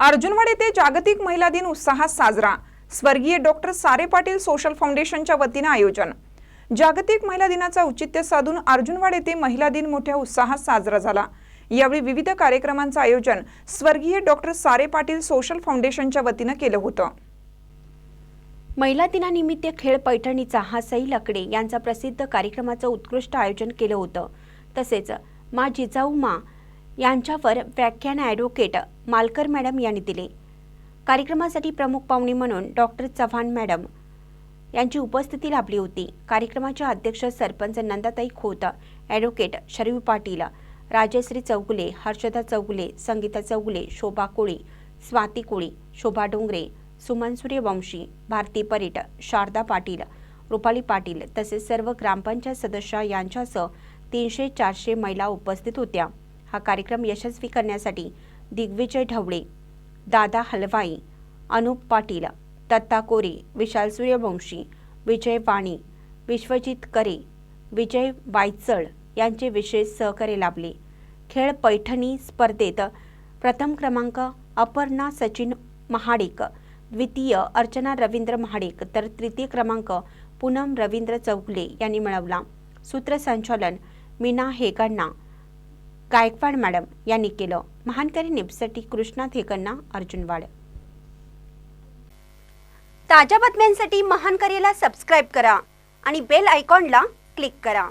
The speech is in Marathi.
अर्जुनवाड येथे जागतिक महिला दिन उत्साहात साजरा. स्वर्गीय डॉक्टर सारे पाटील सोशल फाउंडेशनच्या वतीने आयोजन. जागतिक महिला दिनाचा औचित्य साधून अर्जुनवाड येथे महिला दिन मोठ्या उत्साहात साजरा झाला. यावेळी विविध कार्यक्रमांचं आयोजन स्वर्गीय डॉक्टर सारे पाटील सोशल फाउंडेशनच्या वतीनं केलं होतं. महिला दिनानिमित्त खेळ पैठणीचा हा सई लकडे यांचा प्रसिद्ध कार्यक्रमाचं उत्कृष्ट आयोजन केलं होतं. तसेच मा जिजाऊ मा यांच्यावर व्याख्यान ॲडव्होकेट मालकर मॅडम यांनी दिले. कार्यक्रमासाठी प्रमुख पाहुणे म्हणून डॉक्टर चव्हाण मॅडम यांची उपस्थिती लाभली होती. कार्यक्रमाच्या अध्यक्ष सरपंच नंदाताई खोत ॲडव्होकेट शरीफ पाटील राजश्री चौगुले हर्षदा चौगुले संगीता चौगुले शोभा कोळी स्वाती कोळी शोभा डोंगरे सुमन सूर्यवंशी भारती परीट शारदा पाटील रुपाली पाटील तसेच सर्व ग्रामपंचायत सदस्य यांच्यासह तीनशे चारशे महिला उपस्थित होत्या. हा कार्यक्रम यशस्वी करण्यासाठी दिग्विजय ढवळे दादा हलवाई अनुप पाटील दत्ता कोरे विशाल सूर्यवंशी विजय वाणी विश्वजित करे विजय वायचळ यांचे विशेष सहकार्य लाभले. खेळ पैठणी स्पर्धेत प्रथम क्रमांक अपर्णा सचिन महाडिक द्वितीय अर्चना रवींद्र महाडिक तर तृतीय क्रमांक पूनम रवींद्र चौगले यांनी मिळवला. सूत्रसंचालन मीना हेगण्णा गायकवाड मॅडम यांनी केलं. महानकरी निपसाठी कृष्णा थेकन्ना अर्जुनवाड ताज्या बातम्यांसाठी महानकरीला सबस्क्राईब करा आणि बेल आयकॉनला क्लिक करा.